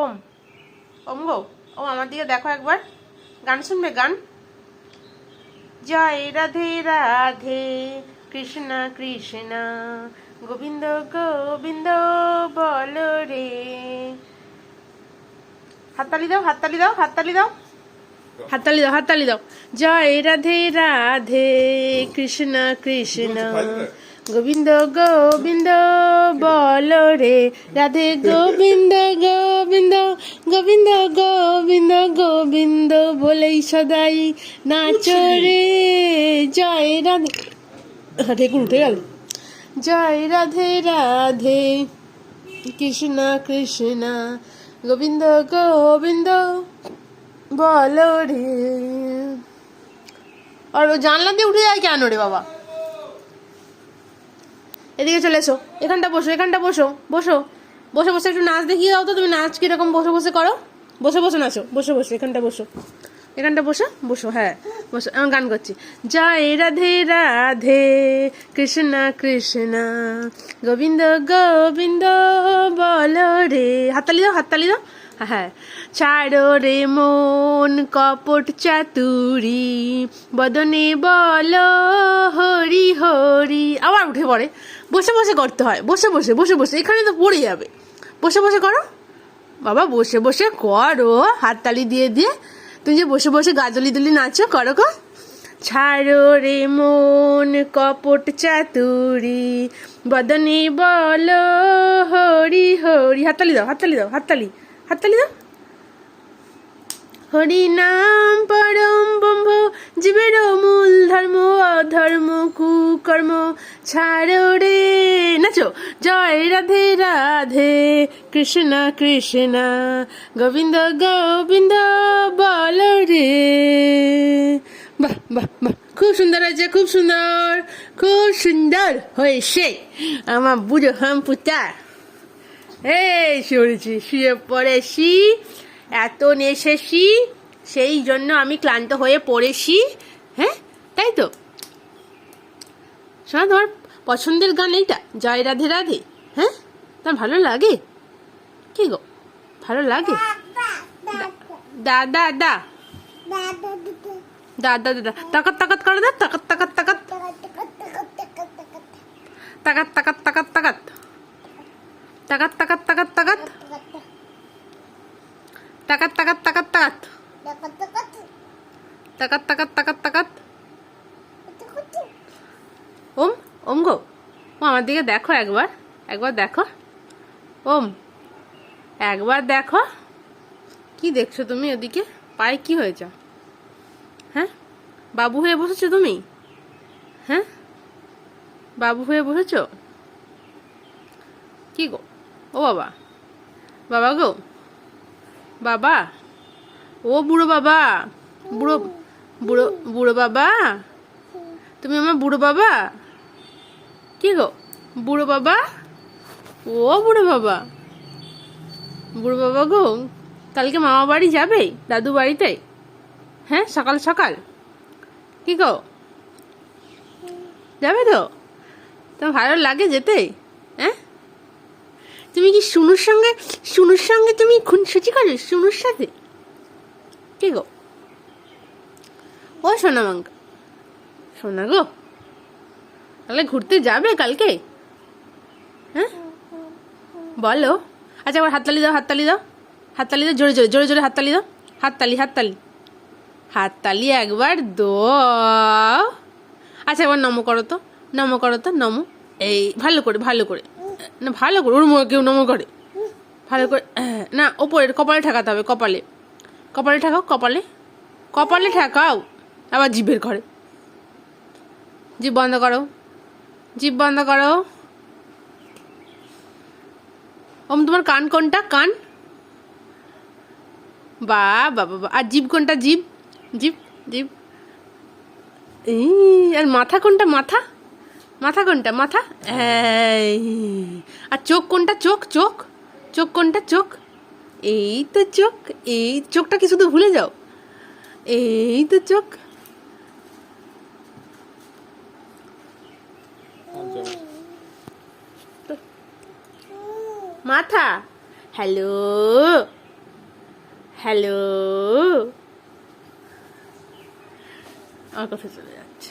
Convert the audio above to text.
ওম ওম গো ওম আমার দিকে দেখো একবার। গান শুনবে গান? জয় রাধে রাধে, কৃষ্ণ কৃষ্ণ, গোবিন্দ গোবিন্দ বল রে। হাততালি দাও হাততালি দাও হাততালি দাও। হাততালি দাও হাততালি দাও। জয় রাধে রাধে, কৃষ্ণ কৃষ্ণ, গোবিন্দ গোবিন্দ বল রে। রাধে গোবিন্দ সদাই নাচ রে জয় রাধে। রাধে উঠে গেল? জয় রাধে রাধে, কৃষ্ণ কৃষ্ণ, গোবিন্দ গোবিন্দ, বল রে। আর ও জানলা দিয়ে উঠে যায় কেন রে বাবা? এদিকে চলে এসো, এখানটা বসো এখানটা বসো বসো। বসে বসে একটু নাচ দেখিয়ে দাও তো, তুমি নাচ কীরকম বসে বসে করো? বসে বসে নাচো, বসে বসে, এখানটা বসো। এখানটা বসো বসো হ্যাঁ বসো, আমি গান করছি। জয় রাধে রাধে, কৃষ্ণ কৃষ্ণ, গোবিন্দ গোবিন্দ, বল রে। হাততালি দাও হাততালি দাও। হ্যাঁ। ছাড়ো রে মন কপট চাতুরি, বদনে বল হরি হরি। আবার উঠে পড়ে। বসে বসে করতে হয়। বসে বসে বসে বসে। এখানে তো পড়ে যাবে। বসে বসে করো। বাবা, বসে বসে করো। হাততালি দিয়ে দিয়ে তুমি যে বসে বসে গাজলি দুলি নাচো, করো কো ছাড়ো রে মন কপট চাতুরি, বদনে বল হরি হরি। হাততালি দাও হাততালি দাও, হাততালি হাততালি দাও। হরি নাম পরম ব্রহ্ম জীবের মূল ধর্ম, অধর্ম, কুকর্ম। ছাড়ো রে জয় রাধে রাধে, কৃষ্ণ কৃষ্ণ, গোবিন্দ গোবিন্দ বল রে। বাহ বাহ বাহ, খুব সুন্দর হয়েছে, খুব সুন্দর খুব সুন্দর হয়েছে। আমার বুড়ো হাম পুতা। এই শুয়েছি শুয়ে পড়েছি, এত নেশেছি, সেই জন্য আমি ক্লান্ত হয়ে পড়েছি। হ্যাঁ তাই তো? শোনা, তোমার পছন্দের গান এইটা জয় রাধে রাধে হ্যাঁ তোমার ভালো লাগে কি গো ভালো লাগে দা দা দা দা দা দা তাকাত তাকাত করে দা তাকাত তাকাত তাকাত তাকাত তাকাত তাকাত তাকাত তাকাত তাকাত তাকাত তাকাত তাকাত তাকাত তাকাত তাকাত তাকাত তাকাত তাকাত তাকাত ওম ওম গো ও আমার দিকে দেখো একবার একবার দেখো। ওম, একবার দেখো। কি দেখছ তুমি ওদিকে পায়ে কি হয়েছে? হ্যাঁ? বাবু হয়ে বসেছো তুমি? হ্যাঁ? বাবু হয়ে বসেছো? কি গো? ও বাবা। বাবা গো? বাবা? ও বুড়ো বাবা। বুড়ো বুড়ো বুড়ো বাবা? তুমি আমার বুড়ো বাবা? কি গো? বুড়ো বাবা? ও বুড়ো বাবা। বুড়ো বাবা গো, কালকে মামা বাড়ি যাবে দাদু বাড়িতে? হ্যাঁ সকাল সকাল। কি গো? যাবে তো? তোমার ভালো লাগে যেতে? হ্যাঁ? তুমি কি সুনুর সঙ্গে সুনুর সঙ্গে তুমি খুনসুচি করো সুনুর সাথে? কি গো? ও সোনা মাঙ্কা সোনা গো, তাহলে ঘুরতে যাবে কালকে? হ্যাঁ? বলো। আচ্ছা একবার হাততালি দাও হাততালি দাও। হাততালি দাও, জোরে জোরে জোরে জোরে হাততালি দাও। হাততালি হাততালি। হাততালি একবার দো আচ্ছা একবার নমো করো তো। নমো করো তো, নমো। এই, ভালো করে ভালো করে। না, ভালো করে, ওর কেউ নমো করে। ভালো করে, না, ওপরের কপালে ঠেকাতে হবে, কপালে। কপালে ঠেকাও, কপালে। কপালে ঠেকাও। আবার জিভের ঘরে। জিভ বন্ধ করো। জিভ বন্ধ করো। ওম তোমার কান কোনটা? কান? বা বাবা আর জিভ কোনটা? জিভ জিভ এই, আর মাথা কোনটা? মাথা? মাথা কোনটা? মাথা? আর চোখ কোনটা? চোখ চোখ? চোখ কোনটা? চোখ? এই তো চোখ। এই চোখটা কি শুধু ভুলে যাও? এই তো চোখ। মাথা। হ্যালো। হ্যালো। আমার কথা চলে যাচ্ছে।